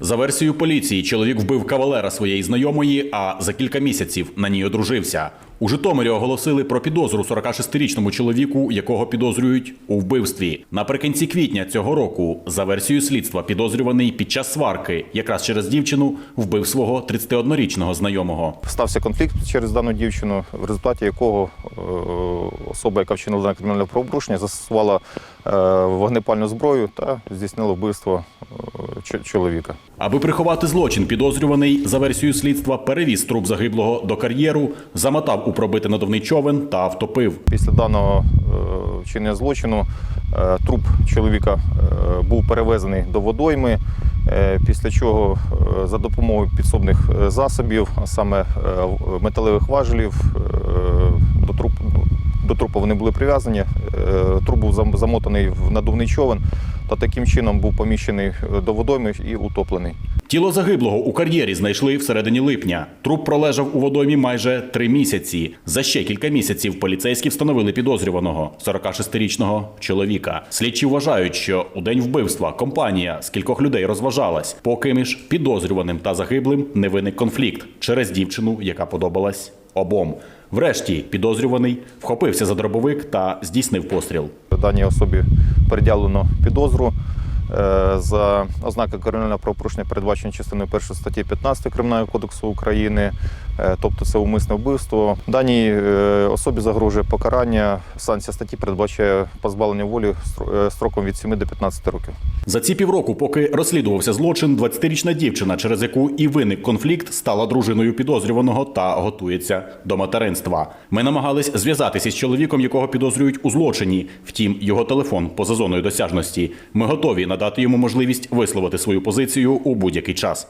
За версією поліції, чоловік вбив кавалера своєї знайомої, а за кілька місяців на ній одружився. У Житомирі оголосили про підозру 46-річному чоловіку, якого підозрюють у вбивстві. Наприкінці квітня цього року, за версією слідства, підозрюваний під час сварки, якраз через дівчину, вбив свого 31-річного знайомого. Стався конфлікт через дану дівчину, в результаті якого е, особа, яка вчинила дане кримінальне правопорушення, застосувала е, вогнепальну зброю та здійснила вбивство е, чоловіка. Аби приховати злочин, підозрюваний за версією слідства перевіз труп загиблого до кар'єру, замотав у пробитий надувний човен та втопив. Після даного е, вчинення злочину е, труп чоловіка е, був перевезений до водойми, після чого за допомогою підсобних засобів, а саме металевих важелів, до до трупу вони були прив'язані. Е, Труп був зам- замотаний в надувний човен та таким чином був поміщений е, до водойми і утоплений. Тіло загиблого у кар'єрі знайшли всередині липня. Труп пролежав у водоймі майже три місяці. За ще кілька місяців поліцейські встановили підозрюваного 46-річного чоловіка. Слідчі вважають, що у день вбивства компанія з кількох людей розважалась, поки між підозрюваним та загиблим не виник конфлікт через дівчину, яка подобалась обом. Врешті підозрюваний вхопився за дробовик та здійснив постріл. Даній особі переділено підозру за ознаки кримінального правопорушення, передбачені частиною 1 статті 15 Кримінального кодексу України, е, тобто це умисне вбивство. Даній е, особі загрожує покарання. Санкція статті передбачає позбавлення волі стро- е, строком від 7 до 15 років. За ці півроку, поки розслідувався злочин, 20-річна дівчина, через яку і виник конфлікт, стала дружиною підозрюваного та готується до материнства. Ми намагались зв'язатися з чоловіком, якого підозрюють у злочині. Втім, його телефон поза зоною досяжності. Ми готові надати йому можливість висловити свою позицію у будь-який час.